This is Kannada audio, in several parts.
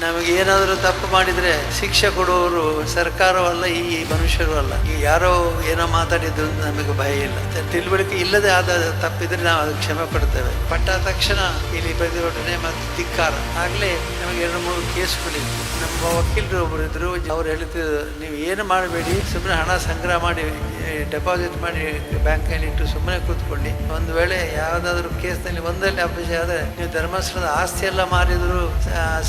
ನಮಗೆ ಏನಾದರೂ ತಪ್ಪು ಮಾಡಿದರೆ ಶಿಕ್ಷೆ ಕೊಡುವವರು ಸರ್ಕಾರವಲ್ಲ, ಈ ಮನುಷ್ಯರು ಅಲ್ಲ. ಈ ಯಾರೋ ಏನೋ ಮಾತಾಡಿದ್ರು ನಮಗೆ ಭಯ ಇಲ್ಲ. ತಿಳುವಳಿಕೆ ಇಲ್ಲದೆ ಆದ ತಪ್ಪಿದ್ರೆ ನಾವು ಅದಕ್ಕೆ ಕ್ಷಮೆ ಪಡ್ತೇವೆ ಪಟ್ಟ ತಕ್ಷಣ ಇಲ್ಲಿ ಪ್ರತಿಭಟನೆ ಮತ್ತು ಧಿಕ್ಕಾರ. ಆಗಲೇ ನಮಗೆ ಎರಡು ಮೂರು ಕೇಸ್ಗಳಿತ್ತು ನಮ್ಮ ವಕೀಲರು ಒಬ್ಬರು ಇದ್ರು, ಅವ್ರು ಹೇಳ್ತಿದ್ರು, ನೀವು ಏನು ಮಾಡಬೇಡಿ ಸುಮ್ಮನೆ ಹಣ ಸಂಗ್ರಹ ಮಾಡಿ ಡೆಪಾಸಿಟ್ ಮಾಡಿ ಬ್ಯಾಂಕಲ್ಲಿ ಇಟ್ಟು ಸುಮ್ಮನೆ ಕೂತ್ಕೊಳ್ಳಿ. ಒಂದು ವೇಳೆ ಯಾವುದಾದ್ರೂ ಕೇಸ್ನಲ್ಲಿ ಒಂದಲ್ಲಿ ಅಭ್ಯಾಸ ಆದರೆ, ನೀವು ಧರ್ಮಸ್ಥಳದ ಆಸ್ತಿ ಎಲ್ಲ ಮಾರಿದ್ರು, ಸಾ-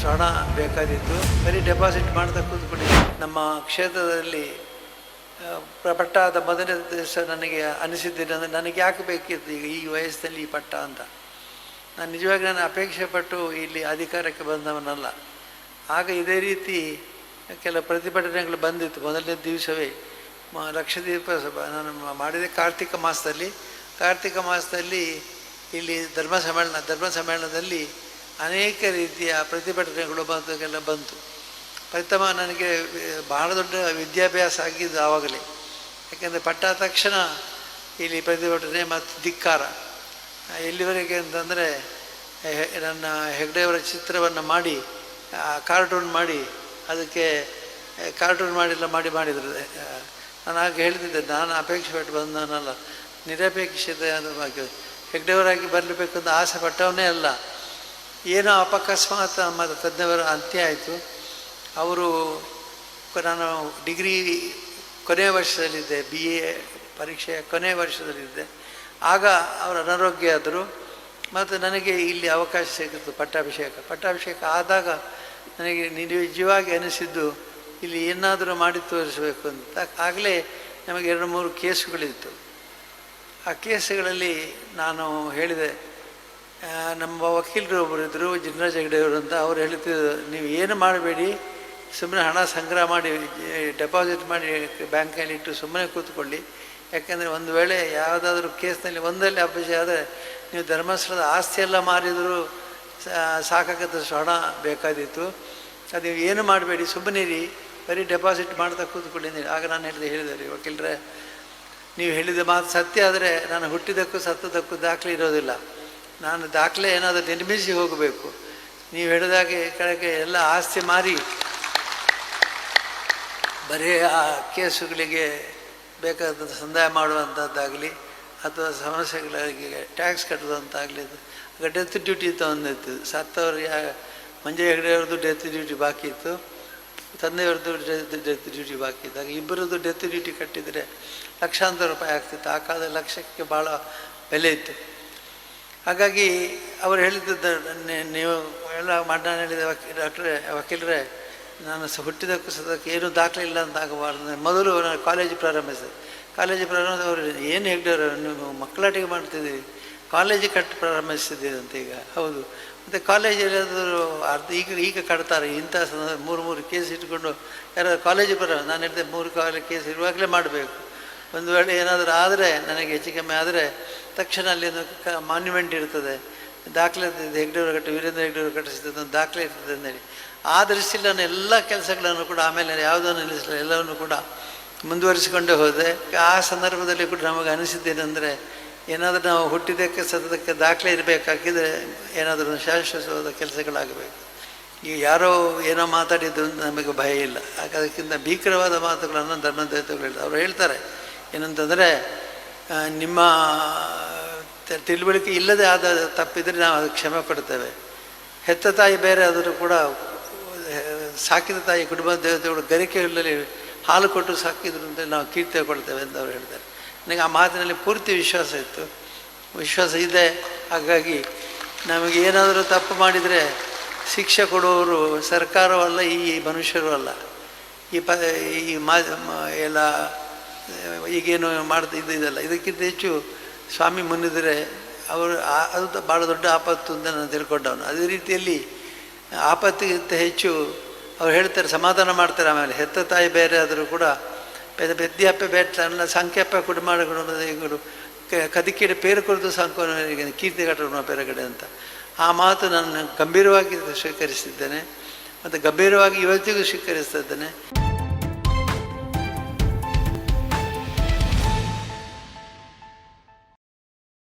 ಸಾಕಾಗದಷ್ಟು ಹಣ ಬೇಕಾದಿತ್ತು ಬರೀ ಡೆಪಾಸಿಟ್ ಮಾಡ್ತಾ ಕೂತ್ಕೊಂಡಿದ್ದೆ ನಮ್ಮ ಕ್ಷೇತ್ರದಲ್ಲಿ ಪಟ್ಟ ಆದ ಮೊದಲನೇ ದಿವಸ ನನಗೆ ಅನಿಸಿದ್ದೇನೆಂದರೆ ನನಗೆ ಯಾಕೆ ಬೇಕಿತ್ತು ಈಗ ಈ ವಯಸ್ಸಲ್ಲಿ ಈ ಪಟ್ಟ ಅಂತ. ನಾನು ನಿಜವಾಗಿ ನಾನು ಅಪೇಕ್ಷೆ ಪಟ್ಟು ಇಲ್ಲಿ ಅಧಿಕಾರಕ್ಕೆ ಬಂದವನಲ್ಲ. ಆಗ ಇದೇ ರೀತಿ ಕೆಲವು ಪ್ರತಿಭಟನೆಗಳು ಬಂದಿತ್ತು. ಮೊದಲನೇ ದಿವಸವೇ ಸಭಾ, ನಾನು ಮಾಡಿದೆ ಕಾರ್ತಿಕ ಮಾಸದಲ್ಲಿ. ಕಾರ್ತಿಕ ಮಾಸದಲ್ಲಿ ಇಲ್ಲಿ ಧರ್ಮ ಸಮ್ಮೇಳನ, ಧರ್ಮ ಸಮ್ಮೇಳನದಲ್ಲಿ ಅನೇಕ ರೀತಿಯ ಪ್ರತಿಭಟನೆಗಳು ಬಂದಾಗೆಲ್ಲ ಬಂತು. ಪ್ರಥಮ ನನಗೆ ಬಹಳ ದೊಡ್ಡ ವಿದ್ಯಾಭ್ಯಾಸ ಆಗಿದ್ದು ಆವಾಗಲೇ. ಯಾಕೆಂದರೆ ಪಟ್ಟ ತಕ್ಷಣ ಇಲ್ಲಿ ಪ್ರತಿಭಟನೆ ಮತ್ತು ಧಿಕ್ಕಾರ. ಎಲ್ಲಿವರೆಗೆ ಅಂತಂದರೆ ನನ್ನ ಹೆಗ್ಡೆಯವರ ಚಿತ್ರವನ್ನು ಮಾಡಿ ಕಾರ್ಟೂನ್ ಮಾಡಿ, ಅದಕ್ಕೆ ಕಾರ್ಟೂನ್ ಮಾಡಿಲ್ಲ, ಮಾಡಿ, ಮಾಡಿದರು. ನಾನು ಹಾಗೆ ಹೇಳ್ತಿದ್ದೆ, ನಾನು ಅಪೇಕ್ಷೆ ಪಟ್ಟು ಬಂದವನಲ್ಲ. ನಿರಪೇಕ್ಷತೆ ಅದು ಬಗ್ಗೆ ಹೆಗ್ಡೆಯವರಾಗಿ ಬರಲೇಬೇಕು ಅಂತ ಆಸೆ ಪಟ್ಟವನೇ ಅಲ್ಲ. ಏನೋ ಅಪಕಸ್ಮಾತ್ ನಮ್ಮ ತಜ್ಞವರ ಅಂತ್ಯ ಆಯಿತು. ಅವರು ನಾನು ಡಿಗ್ರಿ ಕೊನೆಯ ವರ್ಷದಲ್ಲಿದ್ದೆ ಬಿ ಎ ಪರೀಕ್ಷೆಯ ಕೊನೆಯ ವರ್ಷದಲ್ಲಿದ್ದೆ. ಆಗ ಅವರು ಅನಾರೋಗ್ಯ ಆದರು ಮತ್ತು ನನಗೆ ಇಲ್ಲಿ ಅವಕಾಶ ಸಿಕ್ಕಿತು ಪಟ್ಟಾಭಿಷೇಕ. ಪಟ್ಟಾಭಿಷೇಕ ಆದಾಗ ನನಗೆ ನಿಜವಾಗಿ ಅನಿಸಿದ್ದು, ಇಲ್ಲಿ ಏನಾದರೂ ಮಾಡಿ ತೋರಿಸಬೇಕು ಅಂತ. ಆಗಲೇ ನಮಗೆ ಎರಡು ಮೂರು ಕೇಸುಗಳಿತ್ತು. ಆ ಕೇಸುಗಳಲ್ಲಿ ನಾನು ಹೇಳಿದೆ ನಮ್ಮ ವಕೀಲರು ಒಬ್ಬರು ಇದ್ದರು ಜಿನರಾಜ್ ಅಂತ ಅವ್ರು ಹೇಳ್ತಿದ್ರು, ನೀವು ಏನು ಮಾಡಬೇಡಿ ಸುಮ್ಮನೆ ಹಣ ಸಂಗ್ರಹ ಮಾಡಿ, ಡೆಪಾಸಿಟ್ ಮಾಡಿ ಬ್ಯಾಂಕಲ್ಲಿ ಇಟ್ಟು ಸುಮ್ಮನೆ ಕೂತ್ಕೊಳ್ಳಿ. ಯಾಕೆಂದರೆ ಒಂದು ವೇಳೆ ಯಾವುದಾದ್ರೂ ಕೇಸ್ನಲ್ಲಿ ಒಂದಲ್ಲಿ ಅಪಜಯ ಆದರೆ, ನೀವು ಧರ್ಮಸ್ಥಳದ ಆಸ್ತಿ ಎಲ್ಲ ಮಾರಿದರೂ ಸಾಕಾಗದಷ್ಟು ಹಣ ಬೇಕಾದಿತ್ತು ಅದು ನೀವು ಏನು ಮಾಡಬೇಡಿ ಸುಮ್ಮನಿರಿ ಬರೀ ಡೆಪಾಸಿಟ್ ಮಾಡ್ತಾ ಕೂತ್ಕೊಳ್ಳಿ ಅಂದೇಳಿ. ಆಗ ನಾನು ಹೇಳಿದೆ ಹೇಳಿದೆ ರೀ ವಕೀಲರೇ, ನೀವು ಹೇಳಿದ ಮಾತು ಸತ್ಯ ಆದರೆ, ನಾನು ಹುಟ್ಟಿದ್ದಕ್ಕೂ ಸತ್ತದಕ್ಕೂ ದಾಖಲೆ ಇರೋದಿಲ್ಲ. ನಾನು ದಾಖಲೆ ಏನಾದರೂ ನಿರ್ಮಿಸಿ ಹೋಗಬೇಕು. ನೀವು ಹೇಳಿದಾಗೆ ಕೆಳಗೆ ಎಲ್ಲ ಆಸ್ತಿ ಮಾರಿ. ಬರೀ ಆ ಕೇಸುಗಳಿಗೆ ಬೇಕಾದ ಸಂದಾಯ ಮಾಡುವಂಥದ್ದಾಗಲಿ ಅಥವಾ ಸಮಸ್ಯೆಗಳಿಗೆ ಟ್ಯಾಕ್ಸ್ ಕಟ್ಟುವಂತಾಗಲಿ ಆಗ ಡೆತ್ ಡ್ಯೂಟಿ ಅಂತ ಒಂದಿತ್ತು ಸತ್ತವರು ಯಾ ಮಂಜೆ ಹೆಗಡೆಯವ್ರದ್ದು ಡೆತ್ ಡ್ಯೂಟಿ ಬಾಕಿ ಇತ್ತು. ತಂದೆಯವ್ರದ್ದು ಡೆತ್ ಡೆತ್ ಡ್ಯೂಟಿ ಬಾಕಿ ಆಗ ಇಬ್ಬರದ್ದು ಡೆತ್ ಡ್ಯೂಟಿ ಕಟ್ಟಿದರೆ ಲಕ್ಷಾಂತರ ರೂಪಾಯಿ ಆಗ್ತಿತ್ತು. ಆ ಕಾಲದ ಲಕ್ಷಕ್ಕೆ ಭಾಳ ಬೆಲೆ ಇತ್ತು. ಹಾಗಾಗಿ ಅವರು ಹೇಳಿದ್ದು ನೀವು ಎಲ್ಲ ಮಾಡ್ನ ಹೇಳಿದ ವಕೀ, ಡಾಕ್ಟ್ರೆ, ವಕೀಲರೇ, ನಾನು ಸ, ಹುಟ್ಟಿದಕ್ಕೂ ಸದಕ್ಕೆ ಏನೂ ದಾಖಲೆ ಇಲ್ಲ ಅಂತ ಆಗಬಾರ್ದು. ಮೊದಲು ನಾನು ಕಾಲೇಜ್ ಪ್ರಾರಂಭಿಸಿದೆ. ಕಾಲೇಜ್ ಪ್ರಾರಂಭ ಅವರು ಏನು ಹೆಗ್ಡವ್ರು ನೀವು ಮಕ್ಕಳಾಟಿಗೆ ಮಾಡ್ತಿದ್ದೀವಿ ಕಾಲೇಜು ಕಟ್ಟಿ ಪ್ರಾರಂಭಿಸಿದ್ದೀವಿ ಅಂತ ಈಗ. ಹೌದು. ಮತ್ತು ಕಾಲೇಜಲ್ಲಿ ಆದರೂ ಅರ್ಧ, ಈಗ ಈಗ ಕಟ್ತಾರೆ. ಇಂಥ ಮೂರು ಮೂರು ಕೇಸ್ ಇಟ್ಕೊಂಡು ಯಾರಾದ್ರು ಕಾಲೇಜು ಪ್ರಾರಂಭ ನಾನು ಹೇಳಿದೆ ಮೂರು ಕಾಲೇಜ್ ಕೇಸ್ ಇರುವಾಗಲೇ ಮಾಡಬೇಕು. ಒಂದು ವೇಳೆ ಏನಾದರೂ ಆದರೆ, ನನಗೆ ಹೆಚ್ಚು ಕಮ್ಮಿ ಆದರೆ, ತಕ್ಷಣ ಅಲ್ಲಿ ಒಂದು ಕ ಮಾನ್ಯುಮೆಂಟ್ ಇರ್ತದೆ. ದಾಖಲೆ ಹೆಗ್ಡೆಯವರು ಕಟ್ಟಿ ವೀರೇಂದ್ರ ಹೆಗ್ಡೆಯವರು ಕಟ್ಟಿಸಿದ್ದು ದಾಖಲೆ ಇರ್ತದೆ ಅಂತೇಳಿ ಆ ನಾನು ಎಲ್ಲ ಕೆಲಸಗಳನ್ನು ಕೂಡ ಆಮೇಲೆ ಯಾವುದನ್ನು ನಿಲ್ಲಿಸಲಿಲ್ಲ ಎಲ್ಲವನ್ನು ಕೂಡ ಮುಂದುವರಿಸಿಕೊಂಡೇ ಹೋದೆ. ಆ ಸಂದರ್ಭದಲ್ಲಿ ಕೂಡ ನಮಗೆ ಅನಿಸಿದ್ದೇನೆಂದರೆ, ಏನಾದರೂ ನಾವು ಹುಟ್ಟಿದ್ದಕ್ಕೆ ಸತತಕ್ಕೆ ದಾಖಲೆ ಇರಬೇಕಾಗಿದ್ದರೆ ಏನಾದರೂ ಶಾಶ್ವತವಾದ ಕೆಲಸಗಳಾಗಬೇಕು. ಈಗ ಯಾರೋ ಏನೋ ಮಾತಾಡಿದ್ದು ನಮಗೆ ಭಯ ಇಲ್ಲ. ಅದಕ್ಕಿಂತ ಭೀಕರವಾದ ಮಾತುಗಳನ್ನು ಧರ್ಮದೇವತೆಗಳು ಹೇಳ್ತಾರೆ ಅವರು ಹೇಳ್ತಾರೆ. ಏನಂತಂದರೆ ನಿಮ್ಮ ತಿಳುವಳಿಕೆ ಇಲ್ಲದೆ ಆದ ತಪ್ಪಿದರೆ ನಾವು ಅದಕ್ಕೆ ಕ್ಷಮೆ ಕೊಡ್ತೇವೆ. ಹೆತ್ತ ತಾಯಿ ಬೇರೆ ಆದರೂ ಕೂಡ ಸಾಕಿದ ತಾಯಿ ಕುಟುಂಬ ದೇವತೆಗಳು ಗರಿಕೆಗಳಲ್ಲಿ ಹಾಲು ಕೊಟ್ಟು ಸಾಕಿದ್ರು ಅಂತ ನಾವು ಕೀರ್ತಿ ಕೊಡ್ತೇವೆ ಅಂತ ಅವ್ರು ಹೇಳ್ತಾರೆ. ನನಗೆ ಆ ಮಾತಿನಲ್ಲಿ ಪೂರ್ತಿ ವಿಶ್ವಾಸ ಇತ್ತು. ವಿಶ್ವಾಸ ಇದೆ. ಹಾಗಾಗಿ ನಮಗೆ ಏನಾದರೂ ತಪ್ಪು ಮಾಡಿದರೆ ಶಿಕ್ಷೆ ಕೊಡುವವರು ಸರ್ಕಾರವಲ್ಲ, ಈ ಮನುಷ್ಯರು ಅಲ್ಲ. ಈ ಪ, ಈ ಮ- ಎಲ್ಲ ಈಗೇನು ಮಾಡ್ತಾ ಇದು ಇದಲ್ಲ. ಇದಕ್ಕಿಂತ ಹೆಚ್ಚು ಸ್ವಾಮಿ ಮುನ್ನಿದ್ರೆ ಅವರು ಅದು ಭಾಳ ದೊಡ್ಡ ಆಪತ್ತು ಅಂತ ನಾನು ತಿಳ್ಕೊಂಡವನು. ಅದೇ ರೀತಿಯಲ್ಲಿ ಆಪತ್ತಿಗಿಂತ ಹೆಚ್ಚು ಅವ್ರು ಹೇಳ್ತಾರೆ, ಸಮಾಧಾನ ಮಾಡ್ತಾರೆ ಆಮೇಲೆ. ಹೆತ್ತ ತಾಯಿ ಬೇರೆ ಆದರೂ ಕೂಡ ಪೆದ ಬೆದ್ದಿಯಪ್ಪ ಅನ್ನ ಸಂಖ್ಯಪ್ಪ ಕುಟುಂಬಗಳು ಕದಿಕೀಡ ಪೇರು ಕುರಿತು ಸಂಕೋನಿಗೆ ಕೀರ್ತಿ ಕಟ್ಟಣ ಕಡೆ ಅಂತ. ಆ ಮಾತು ನಾನು ಗಂಭೀರವಾಗಿ ಸ್ವೀಕರಿಸಿದ್ದೇನೆ. ಮತ್ತು ಗಂಭೀರವಾಗಿ ಇವತ್ತಿಗೂ ಸ್ವೀಕರಿಸ್ತಾ ಇದ್ದೇನೆ.